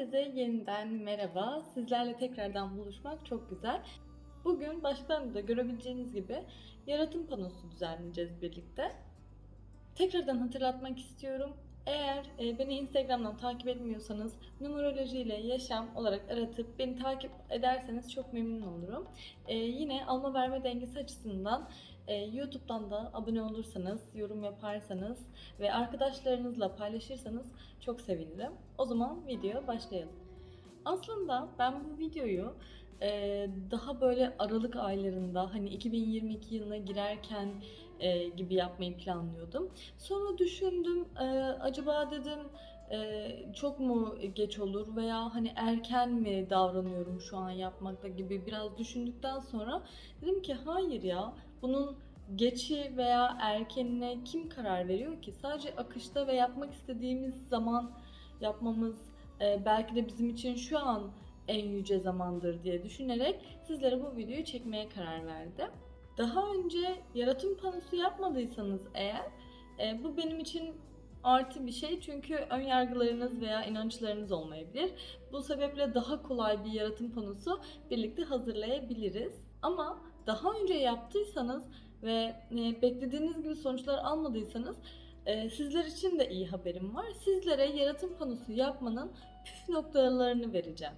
Herkese yeniden merhaba. Sizlerle tekrardan buluşmak çok güzel. Bugün başlıklarında da görebileceğiniz gibi yaratım panosu düzenleyeceğiz birlikte. Tekrardan hatırlatmak istiyorum. Eğer e, beni Instagram'dan takip etmiyorsanız numeroloji ile yaşam olarak aratıp beni takip ederseniz çok memnun olurum. E, yine alma verme dengesi açısından e, YouTube'dan da abone olursanız, yorum yaparsanız ve arkadaşlarınızla paylaşırsanız çok sevinirim. O zaman videoya başlayalım. Aslında ben bu videoyu e, daha böyle Aralık aylarında hani 2022 yılına girerken e, gibi yapmayı planlıyordum. Sonra düşündüm e, acaba dedim e, çok mu geç olur veya hani erken mi davranıyorum şu an yapmakta gibi biraz düşündükten sonra dedim ki hayır ya bunun geçi veya erkenine kim karar veriyor ki? Sadece akışta ve yapmak istediğimiz zaman yapmamız e, belki de bizim için şu an en yüce zamandır diye düşünerek sizlere bu videoyu çekmeye karar verdim. Daha önce yaratım panosu yapmadıysanız eğer e, bu benim için artı bir şey çünkü ön yargılarınız veya inançlarınız olmayabilir. Bu sebeple daha kolay bir yaratım panosu birlikte hazırlayabiliriz. Ama daha önce yaptıysanız ve e, beklediğiniz gibi sonuçlar almadıysanız e, sizler için de iyi haberim var. Sizlere yaratım panosu yapmanın püf noktalarını vereceğim.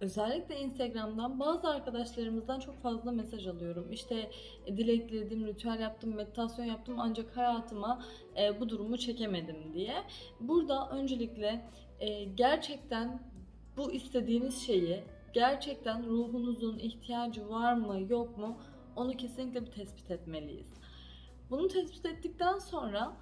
Özellikle Instagram'dan bazı arkadaşlarımızdan çok fazla mesaj alıyorum. İşte e, dilekledim, ritüel yaptım, meditasyon yaptım ancak hayatıma e, bu durumu çekemedim diye. Burada öncelikle e, gerçekten bu istediğiniz şeyi gerçekten ruhunuzun ihtiyacı var mı yok mu onu kesinlikle bir tespit etmeliyiz. Bunu tespit ettikten sonra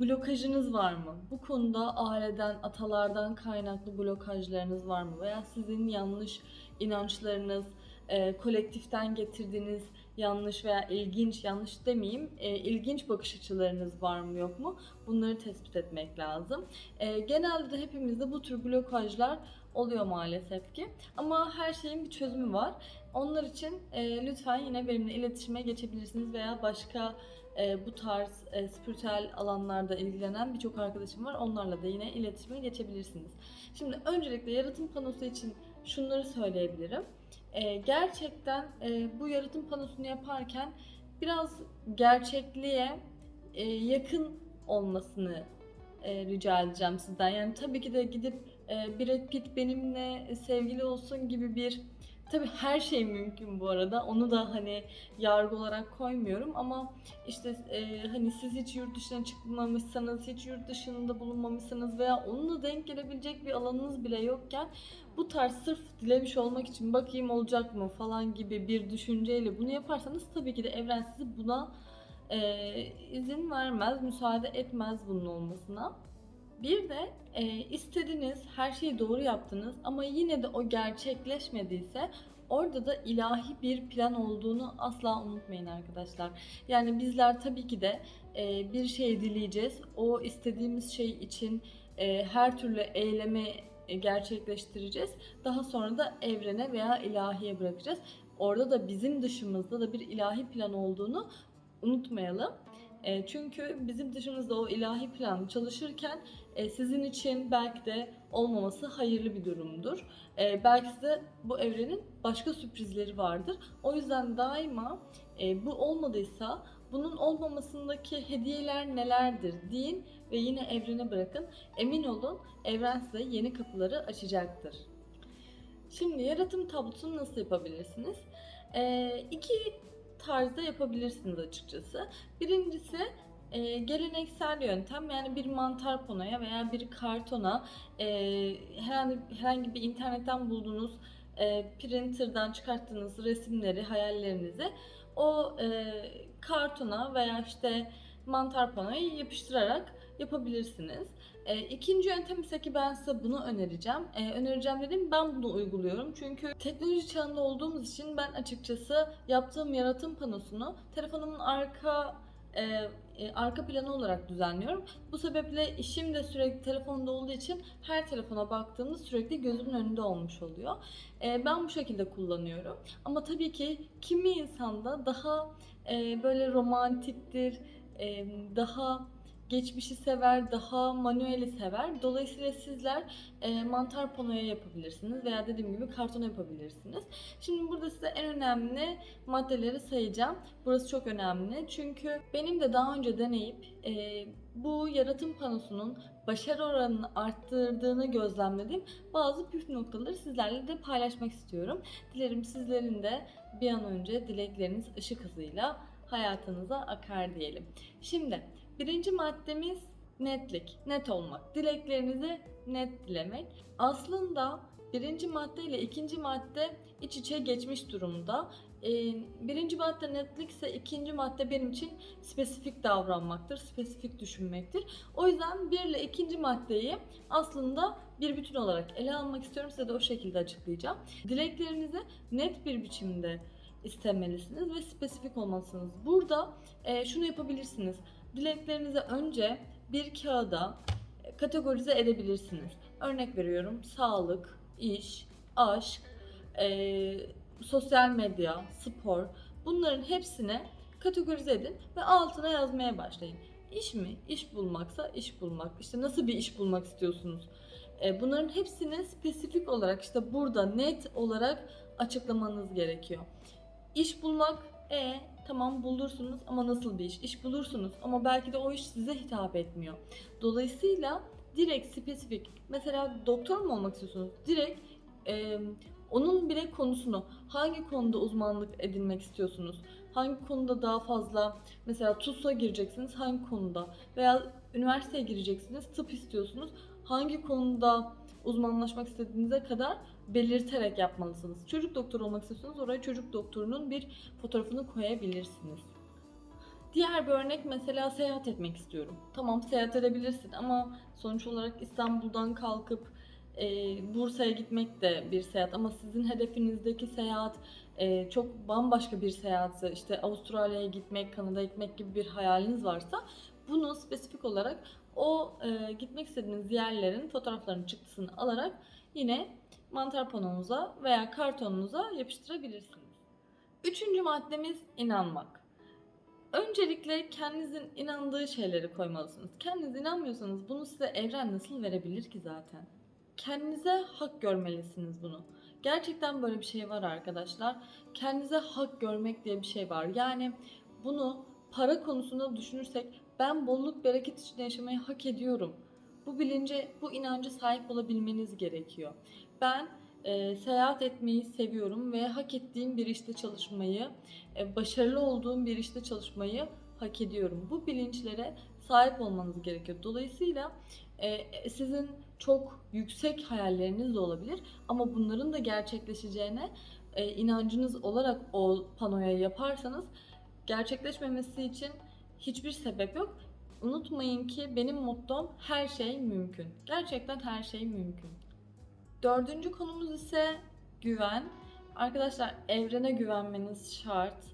blokajınız var mı? Bu konuda aileden, atalardan kaynaklı blokajlarınız var mı? Veya sizin yanlış inançlarınız, e, kolektiften getirdiğiniz yanlış veya ilginç, yanlış demeyeyim, e, ilginç bakış açılarınız var mı yok mu? Bunları tespit etmek lazım. E, genelde de hepimizde bu tür blokajlar oluyor maalesef ki. Ama her şeyin bir çözümü var. Onlar için e, lütfen yine benimle iletişime geçebilirsiniz veya başka e, bu tarz e, spiritüel alanlarda ilgilenen birçok arkadaşım var. Onlarla da yine iletişime geçebilirsiniz. Şimdi öncelikle yaratım panosu için şunları söyleyebilirim. E, gerçekten e, bu yaratım panosunu yaparken biraz gerçekliğe e, yakın olmasını e, rica edeceğim sizden. Yani tabii ki de gidip e, Brad Pitt benimle sevgili olsun gibi bir Tabii her şey mümkün bu arada. Onu da hani yargı olarak koymuyorum ama işte e, hani siz hiç yurt dışına çıkmamışsanız, hiç yurt dışında bulunmamışsanız veya onunla denk gelebilecek bir alanınız bile yokken bu tarz sırf dilemiş olmak için bakayım olacak mı falan gibi bir düşünceyle bunu yaparsanız tabii ki de evren sizi buna e, izin vermez, müsaade etmez bunun olmasına. Bir de e, istediğiniz her şeyi doğru yaptınız ama yine de o gerçekleşmediyse orada da ilahi bir plan olduğunu asla unutmayın arkadaşlar. Yani bizler tabii ki de e, bir şey dileyeceğiz. O istediğimiz şey için e, her türlü eylemi e, gerçekleştireceğiz. Daha sonra da evrene veya ilahiye bırakacağız. Orada da bizim dışımızda da bir ilahi plan olduğunu unutmayalım. E, çünkü bizim dışımızda o ilahi plan çalışırken e, sizin için belki de olmaması hayırlı bir durumdur. E, belki size bu evrenin başka sürprizleri vardır. O yüzden daima e, bu olmadıysa bunun olmamasındaki hediyeler nelerdir deyin ve yine evrene bırakın. Emin olun evren size yeni kapıları açacaktır. Şimdi yaratım tablosunu nasıl yapabilirsiniz? E, iki tarzda yapabilirsiniz açıkçası. Birincisi e, geleneksel yöntem yani bir mantar panoya veya bir kartona e, herhangi, herhangi bir internetten bulduğunuz e, printer'dan çıkarttığınız resimleri, hayallerinizi o e, kartona veya işte mantar panoya yapıştırarak yapabilirsiniz. E, ikinci yöntem ise ki ben size bunu önereceğim. E, önereceğim dedim ben bunu uyguluyorum. Çünkü teknoloji çağında olduğumuz için ben açıkçası yaptığım yaratım panosunu telefonumun arka e, e, arka planı olarak düzenliyorum. Bu sebeple işim de sürekli telefonda olduğu için her telefona baktığımda sürekli gözümün önünde olmuş oluyor. E, ben bu şekilde kullanıyorum. Ama tabii ki kimi insanda daha e, böyle romantiktir, e, daha geçmişi sever, daha manueli sever. Dolayısıyla sizler e, mantar panoya yapabilirsiniz veya dediğim gibi kartona yapabilirsiniz. Şimdi burada size en önemli maddeleri sayacağım. Burası çok önemli çünkü benim de daha önce deneyip e, bu yaratım panosunun başarı oranını arttırdığını gözlemlediğim bazı püf noktaları sizlerle de paylaşmak istiyorum. Dilerim sizlerin de bir an önce dilekleriniz ışık hızıyla hayatınıza akar diyelim. Şimdi birinci maddemiz netlik, net olmak. Dileklerinizi net dilemek. Aslında birinci madde ile ikinci madde iç içe geçmiş durumda. Ee, birinci madde netlikse ikinci madde benim için spesifik davranmaktır, spesifik düşünmektir. O yüzden bir ile ikinci maddeyi aslında bir bütün olarak ele almak istiyorum. Size de o şekilde açıklayacağım. Dileklerinizi net bir biçimde istemelisiniz ve spesifik olmalısınız. Burada e, şunu yapabilirsiniz. Dileklerinizi önce bir kağıda kategorize edebilirsiniz. Örnek veriyorum sağlık, iş, aşk, e, sosyal medya, spor bunların hepsini kategorize edin ve altına yazmaya başlayın. İş mi? İş bulmaksa iş bulmak. İşte nasıl bir iş bulmak istiyorsunuz? E, bunların hepsini spesifik olarak işte burada net olarak açıklamanız gerekiyor. İş bulmak, e tamam bulursunuz ama nasıl bir iş? İş bulursunuz ama belki de o iş size hitap etmiyor. Dolayısıyla direkt spesifik. Mesela doktor mu olmak istiyorsunuz? Direkt e, onun bile konusunu hangi konuda uzmanlık edinmek istiyorsunuz? Hangi konuda daha fazla mesela TUS'a gireceksiniz hangi konuda veya üniversiteye gireceksiniz tıp istiyorsunuz hangi konuda uzmanlaşmak istediğinize kadar belirterek yapmalısınız. Çocuk doktoru olmak istiyorsanız oraya çocuk doktorunun bir fotoğrafını koyabilirsiniz. Diğer bir örnek mesela seyahat etmek istiyorum. Tamam seyahat edebilirsin ama sonuç olarak İstanbul'dan kalkıp e, Bursa'ya gitmek de bir seyahat ama sizin hedefinizdeki seyahat e, çok bambaşka bir seyahatse işte Avustralya'ya gitmek, Kanada'ya gitmek gibi bir hayaliniz varsa bunu spesifik olarak o e, gitmek istediğiniz yerlerin fotoğraflarını çıktısını alarak yine mantar panonuza veya kartonunuza yapıştırabilirsiniz. Üçüncü maddemiz inanmak. Öncelikle kendinizin inandığı şeyleri koymalısınız. Kendiniz inanmıyorsanız bunu size evren nasıl verebilir ki zaten? Kendinize hak görmelisiniz bunu. Gerçekten böyle bir şey var arkadaşlar. Kendinize hak görmek diye bir şey var. Yani bunu para konusunda düşünürsek ben bolluk bereket içinde yaşamayı hak ediyorum. Bu bilince, bu inancı sahip olabilmeniz gerekiyor. Ben e, seyahat etmeyi seviyorum ve hak ettiğim bir işte çalışmayı, e, başarılı olduğum bir işte çalışmayı hak ediyorum. Bu bilinçlere sahip olmanız gerekiyor. Dolayısıyla e, sizin çok yüksek hayalleriniz de olabilir ama bunların da gerçekleşeceğine e, inancınız olarak o panoya yaparsanız gerçekleşmemesi için hiçbir sebep yok. Unutmayın ki benim mottom her şey mümkün. Gerçekten her şey mümkün. Dördüncü konumuz ise güven. Arkadaşlar evrene güvenmeniz şart.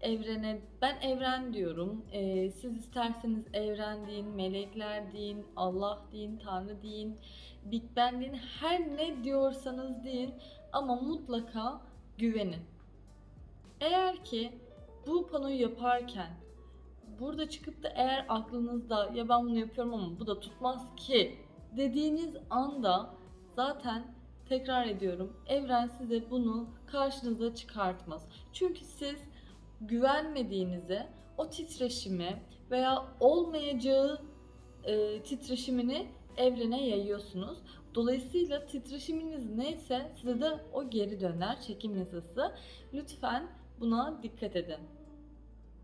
Evrene, ben evren diyorum. Ee, siz isterseniz evren deyin, melekler deyin, Allah deyin, Tanrı deyin, Big Ben deyin. Her ne diyorsanız deyin ama mutlaka güvenin. Eğer ki bu panoyu yaparken burada çıkıp da eğer aklınızda ya ben bunu yapıyorum ama bu da tutmaz ki dediğiniz anda zaten tekrar ediyorum evren size bunu karşınıza çıkartmaz. Çünkü siz güvenmediğinizi o titreşimi veya olmayacağı e, titreşimini evrene yayıyorsunuz. Dolayısıyla titreşiminiz neyse size de o geri döner çekim yasası. Lütfen buna dikkat edin.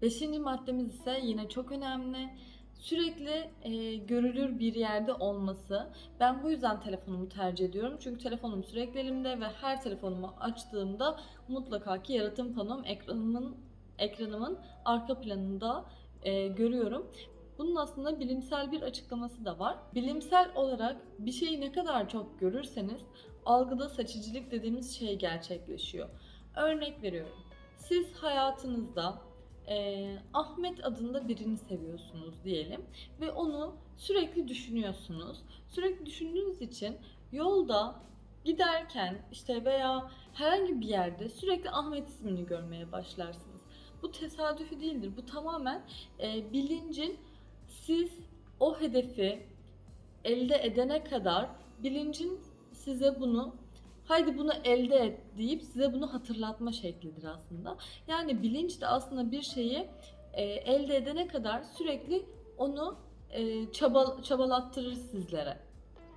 Beşinci maddemiz ise yine çok önemli. Sürekli e, görülür bir yerde olması. Ben bu yüzden telefonumu tercih ediyorum. Çünkü telefonum sürekli elimde ve her telefonumu açtığımda mutlaka ki yaratım panom ekranımın ekranımın arka planında e, görüyorum. Bunun aslında bilimsel bir açıklaması da var. Bilimsel olarak bir şeyi ne kadar çok görürseniz algıda seçicilik dediğimiz şey gerçekleşiyor. Örnek veriyorum. Siz hayatınızda e, Ahmet adında birini seviyorsunuz diyelim ve onu sürekli düşünüyorsunuz. Sürekli düşündüğünüz için yolda giderken işte veya herhangi bir yerde sürekli Ahmet ismini görmeye başlarsınız. Bu tesadüfi değildir. Bu tamamen e, bilincin siz o hedefi elde edene kadar bilincin size bunu haydi bunu elde et deyip size bunu hatırlatma şeklidir aslında. Yani bilinç de aslında bir şeyi e, elde edene kadar sürekli onu e, çaba, çabalattırır sizlere.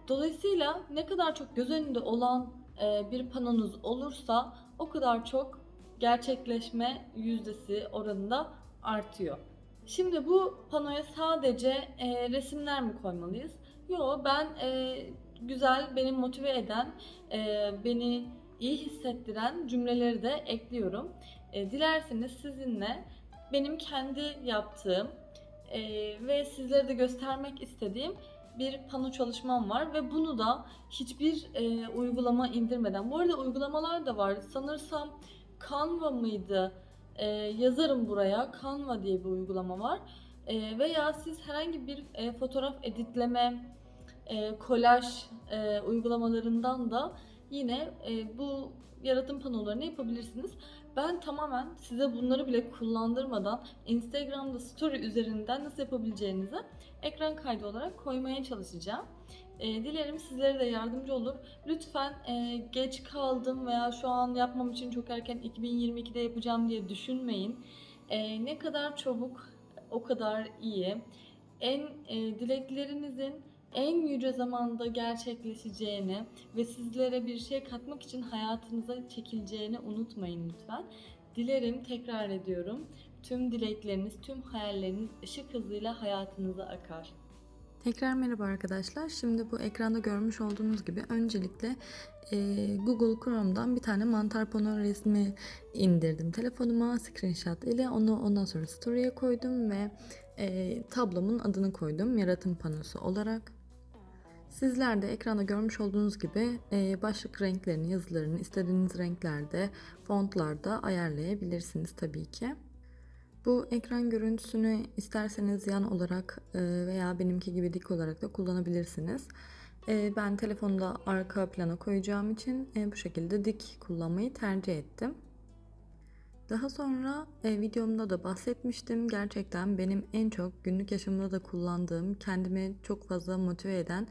Dolayısıyla ne kadar çok göz önünde olan e, bir panonuz olursa o kadar çok gerçekleşme yüzdesi oranında artıyor. Şimdi bu panoya sadece e, resimler mi koymalıyız? Yo ben e, güzel, beni motive eden, e, beni iyi hissettiren cümleleri de ekliyorum. E, dilerseniz sizinle benim kendi yaptığım e, ve sizlere de göstermek istediğim bir pano çalışmam var ve bunu da hiçbir e, uygulama indirmeden. Bu arada uygulamalar da var. Sanırsam Canva mıydı? E, yazarım buraya. Canva diye bir uygulama var. E, veya siz herhangi bir e, fotoğraf editleme, e, kolaj e, uygulamalarından da yine e, bu yaratım panolarını yapabilirsiniz. Ben tamamen size bunları bile kullandırmadan Instagram'da story üzerinden nasıl yapabileceğinizi ekran kaydı olarak koymaya çalışacağım. E, dilerim sizlere de yardımcı olur. Lütfen e, geç kaldım veya şu an yapmam için çok erken 2022'de yapacağım diye düşünmeyin. E, ne kadar çabuk o kadar iyi. En e, dileklerinizin en yüce zamanda gerçekleşeceğini ve sizlere bir şey katmak için hayatınıza çekileceğini unutmayın lütfen. Dilerim tekrar ediyorum. Tüm dilekleriniz, tüm hayalleriniz ışık hızıyla hayatınıza akar. Tekrar merhaba arkadaşlar. Şimdi bu ekranda görmüş olduğunuz gibi öncelikle e, Google Chrome'dan bir tane mantar pano resmi indirdim telefonuma screenshot ile onu ondan sonra story'e koydum ve e, tablomun adını koydum yaratım panosu olarak. Sizler de ekranda görmüş olduğunuz gibi e, başlık renklerini, yazılarını istediğiniz renklerde, fontlarda ayarlayabilirsiniz tabii ki. Bu ekran görüntüsünü isterseniz yan olarak e, veya benimki gibi dik olarak da kullanabilirsiniz. E, Ben telefonda arka plana koyacağım için bu şekilde dik kullanmayı tercih ettim. Daha sonra videomda da bahsetmiştim. Gerçekten benim en çok günlük yaşamımda da kullandığım, kendimi çok fazla motive eden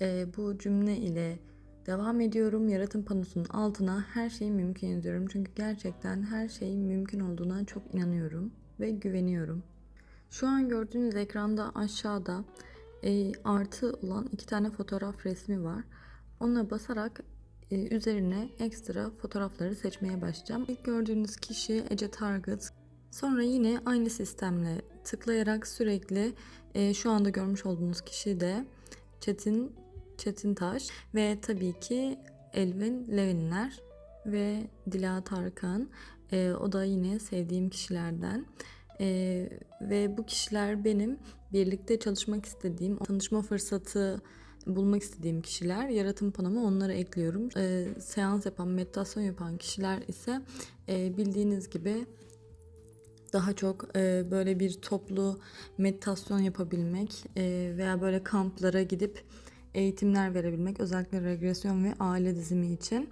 e, bu cümle ile devam ediyorum. Yaratım panosunun altına her şey mümkün yazıyorum. Çünkü gerçekten her şeyin mümkün olduğuna çok inanıyorum ve güveniyorum. Şu an gördüğünüz ekranda aşağıda e, artı olan iki tane fotoğraf resmi var. Ona basarak e, üzerine ekstra fotoğrafları seçmeye başlayacağım. İlk gördüğünüz kişi Ece Target. Sonra yine aynı sistemle tıklayarak sürekli e, şu anda görmüş olduğunuz kişi de Çetin Çetin Taş ve tabii ki Elvin Levinler ve Dila Tarkan. E, o da yine sevdiğim kişilerden. E, ve bu kişiler benim birlikte çalışmak istediğim, tanışma fırsatı bulmak istediğim kişiler. Yaratım panoma onları ekliyorum. E, seans yapan, meditasyon yapan kişiler ise e, bildiğiniz gibi daha çok e, böyle bir toplu meditasyon yapabilmek e, veya böyle kamplara gidip eğitimler verebilmek özellikle regresyon ve aile dizimi için.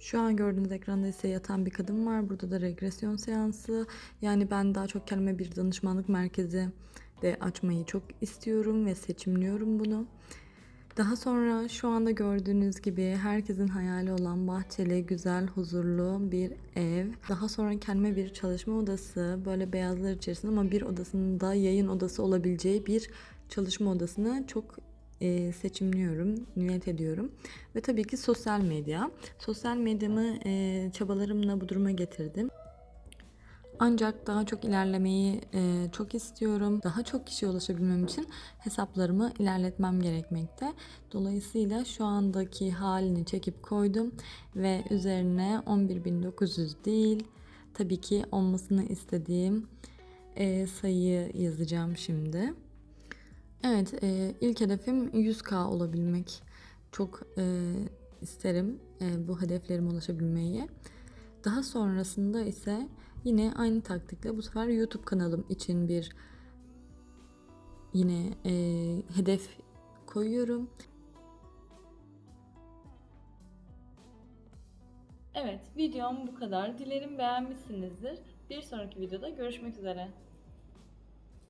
Şu an gördüğünüz ekranda ise yatan bir kadın var. Burada da regresyon seansı. Yani ben daha çok kendime bir danışmanlık merkezi de açmayı çok istiyorum ve seçimliyorum bunu. Daha sonra şu anda gördüğünüz gibi herkesin hayali olan bahçeli, güzel, huzurlu bir ev. Daha sonra kendime bir çalışma odası, böyle beyazlar içerisinde ama bir odasında yayın odası olabileceği bir çalışma odasını çok e, seçimliyorum, niyet ediyorum. Ve tabii ki sosyal medya. Sosyal medyamı e, çabalarımla bu duruma getirdim. Ancak daha çok ilerlemeyi e, çok istiyorum. Daha çok kişiye ulaşabilmem için hesaplarımı ilerletmem gerekmekte. Dolayısıyla şu andaki halini çekip koydum ve üzerine 11.900 değil tabii ki olmasını istediğim e, sayıyı yazacağım şimdi. Evet, e, ilk hedefim 100k olabilmek. Çok e, isterim e, bu hedeflerime ulaşabilmeyi. Daha sonrasında ise yine aynı taktikle bu sefer YouTube kanalım için bir yine e, hedef koyuyorum. Evet, videom bu kadar. Dilerim beğenmişsinizdir. Bir sonraki videoda görüşmek üzere.